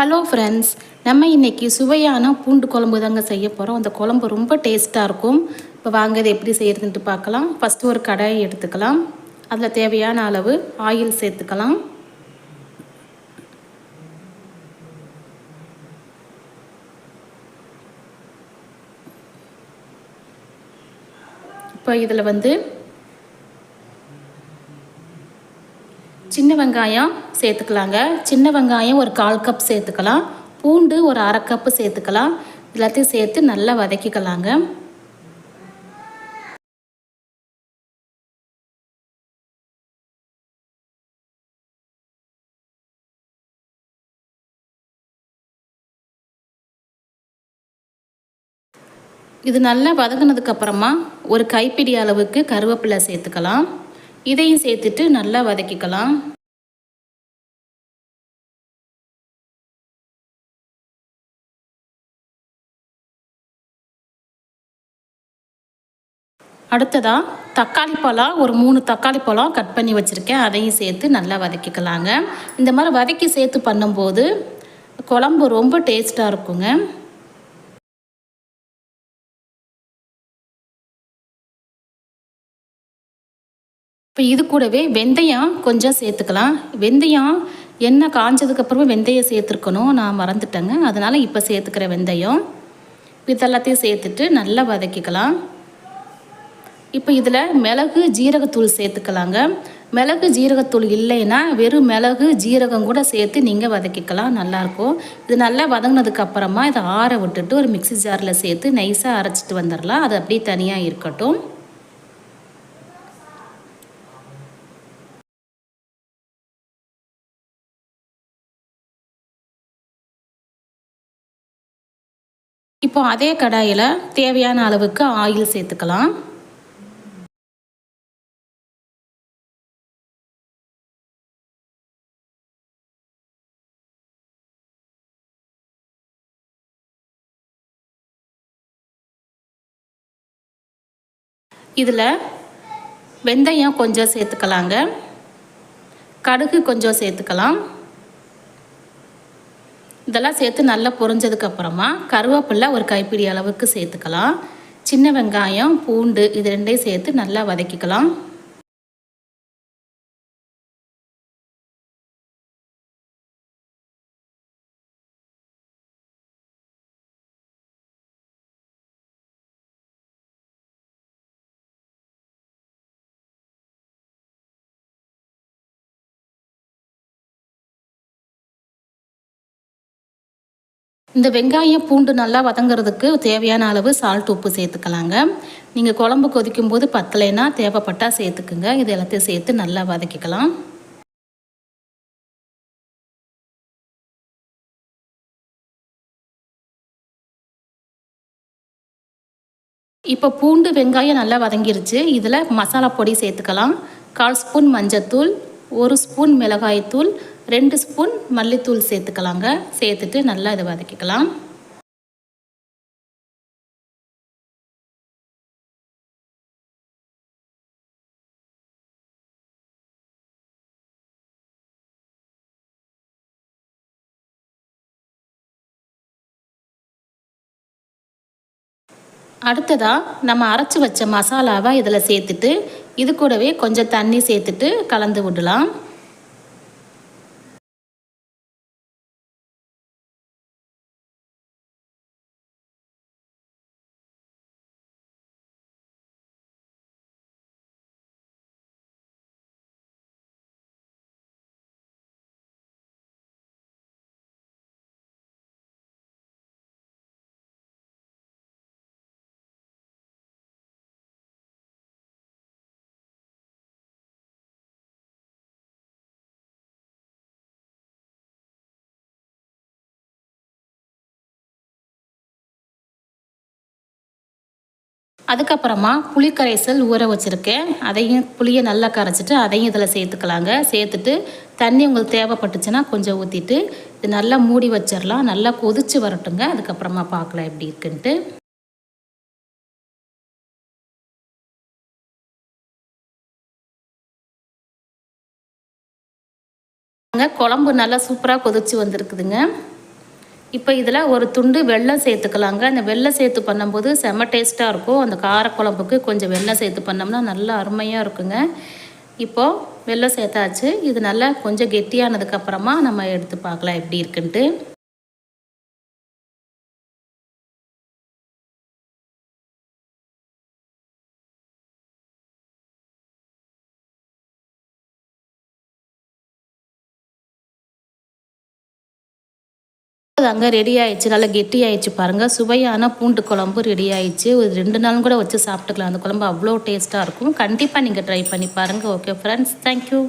Hello friends நம்ம இன்றைக்கி சுவையான பூண்டு குழம்பு தாங்க செய்ய போகிறோம் அந்த குழம்பு ரொம்ப டேஸ்ட்டாக இருக்கும். இப்போ வாங்க இதை எப்படி செய்கிறதுன்ட்டு பார்க்கலாம். ஃபஸ்ட்டு ஒரு கடாயை எடுத்துக்கலாம். அதில் தேவையான அளவு ஆயில் சேர்த்துக்கலாம். இப்போ இதில் வந்து சின்ன வெங்காயம் சேர்த்துக்கலாங்க. சின்ன வெங்காயம் ஒரு கால் கப் சேர்த்துக்கலாம். பூண்டு ஒரு அரை கப்பு சேர்த்துக்கலாம். எல்லாத்தையும் சேர்த்து நல்லா வதக்கிக்கலாங்க. இது நல்லா வதங்கினதுக்கப்புறமா ஒரு கைப்பிடி அளவுக்கு கருவேப்பிலை சேர்த்துக்கலாம். இதையும் சேர்த்துட்டு நல்லா வதக்கிக்கலாம். அடுத்ததாக தக்காளி பழம் ஒரு மூணு தக்காளி பழம் கட் பண்ணி வச்சுருக்கேன். அதையும் சேர்த்து நல்லா வதக்கிக்கலாங்க. இந்த மாதிரி வதக்கி சேர்த்து பண்ணும்போது குழம்பு ரொம்ப டேஸ்ட்டாக இருக்குங்க. இப்போ இது கூடவே வெந்தயம் கொஞ்சம் சேர்த்துக்கலாம். வெந்தயம் எண்ணெய் காஞ்சதுக்கப்புறமா வெந்தயம் சேர்த்துருக்கணும். நான் மறந்துட்டேங்க. அதனால் இப்போ சேர்த்துக்கிற வெந்தயம். இதெல்லாத்தையும் சேர்த்துட்டு நல்லா வதக்கிக்கலாம். இப்போ இதில் மிளகு ஜீரகத்தூள் சேர்த்துக்கலாங்க. மிளகு ஜீரகத்தூள் இல்லைன்னா வெறும் மிளகு ஜீரகம் கூட சேர்த்து நீங்கள் வதக்கிக்கலாம். நல்லாயிருக்கும். இது நல்லா வதங்கினதுக்கப்புறமா இதை ஆற விட்டுட்டு ஒரு மிக்சி ஜாரில் சேர்த்து நைஸாக அரைச்சிட்டு வந்துடலாம். அது அப்படியே தனியாக இருக்கட்டும். இப்போ அதே கடாயில் தேவையான அளவுக்கு ஆயில் சேர்த்துக்கலாம். இதில் வெந்தயம் கொஞ்சம் சேர்த்துக்கலாங்க. கடுகு கொஞ்சம் சேர்த்துக்கலாம். இதெல்லாம் சேர்த்து நல்லா பொரிஞ்சதுக்கப்புறமா கருவேப்பில்லை ஒரு கைப்பிடி அளவுக்கு சேர்த்துக்கலாம். சின்ன வெங்காயம் பூண்டு இது ரெண்டையும் சேர்த்து நல்லா வதக்கிக்கலாம். இந்த வெங்காயம் பூண்டு நல்லா வதங்கிறதுக்கு தேவையான அளவு சால்ட் உப்பு சேர்த்துக்கலாங்க. நீங்கள் குழம்பு கொதிக்கும் போது பத்தலைன்னா தேவைப்பட்டால் சேர்த்துக்குங்க. இது எல்லாத்தையும் சேர்த்து நல்லா வதக்கிக்கலாம். இப்போ பூண்டு வெங்காயம் நல்லா வதங்கிருச்சு. இதில் மசாலா பொடி சேர்த்துக்கலாம். கால் ஸ்பூன் மஞ்சத்தூள் ஒரு ஸ்பூன் மிளகாய்த்தூள் ரெண்டு ஸ்பூன் மல்லித்தூள் சேர்த்துக்கலாங்க. சேர்த்துட்டு நல்லா இதை வதக்கிக்கலாம். அடுத்ததாக நம்ம அரைச்சி வச்ச மசாலாவை இதில் சேர்த்துட்டு இது கூடவே கொஞ்சம் தண்ணி சேர்த்துட்டு கலந்து விடலாம். அதுக்கப்புறமா புளி கரைசல் ஊற வச்சுருக்கேன். அதையும் புளியை நல்லா கரைச்சிட்டு அதையும் இதில் சேர்த்துக்கலாங்க. சேர்த்துட்டு தண்ணி உங்களுக்கு தேவைப்பட்டுச்சுன்னா கொஞ்சம் ஊற்றிட்டு இது நல்லா மூடி வச்சிடலாம் நல்லா கொதித்து வரட்டுங்க. அதுக்கப்புறமா பார்க்கலாம் எப்படி இருக்குன்ட்டு. குழம்பு நல்லா சூப்பராக கொதிச்சு வந்திருக்குதுங்க. இப்போ இதில் ஒரு துண்டு வெள்ளம் சேர்த்துக்கலாங்க. அந்த வெள்ளம் சேர்த்து பண்ணும்போது செம டேஸ்ட்டாக இருக்கும். அந்த காரக்குழம்புக்கு கொஞ்சம் வெள்ளம் சேர்த்து பண்ணோம்னா நல்லா அருமையாக இருக்குங்க. இப்போது வெள்ளம் சேர்த்தாச்சு. இது நல்லா கொஞ்சம் கெட்டியானதுக்கப்புறமா நம்ம எடுத்து பார்க்கலாம் எப்படி இருக்குன்ட்டு. அங்கே ரெடி ஆயிடுச்சு நல்லா கெட்டி ஆயிடுச்சு பாருங்கள் சுவையான பூண்டு குழம்பு ரெடி ஆயிடுச்சு. ஒரு ரெண்டு நாளும் கூட வச்சு சாப்பிட்டுக்கலாம். அந்த குழம்பு அவ்வளோ டேஸ்ட்டாக இருக்கும். கண்டிப்பாக நீங்கள் ட்ரை பண்ணி பாருங்கள் ஓகே ஃப்ரெண்ட்ஸ் தேங்க்யூ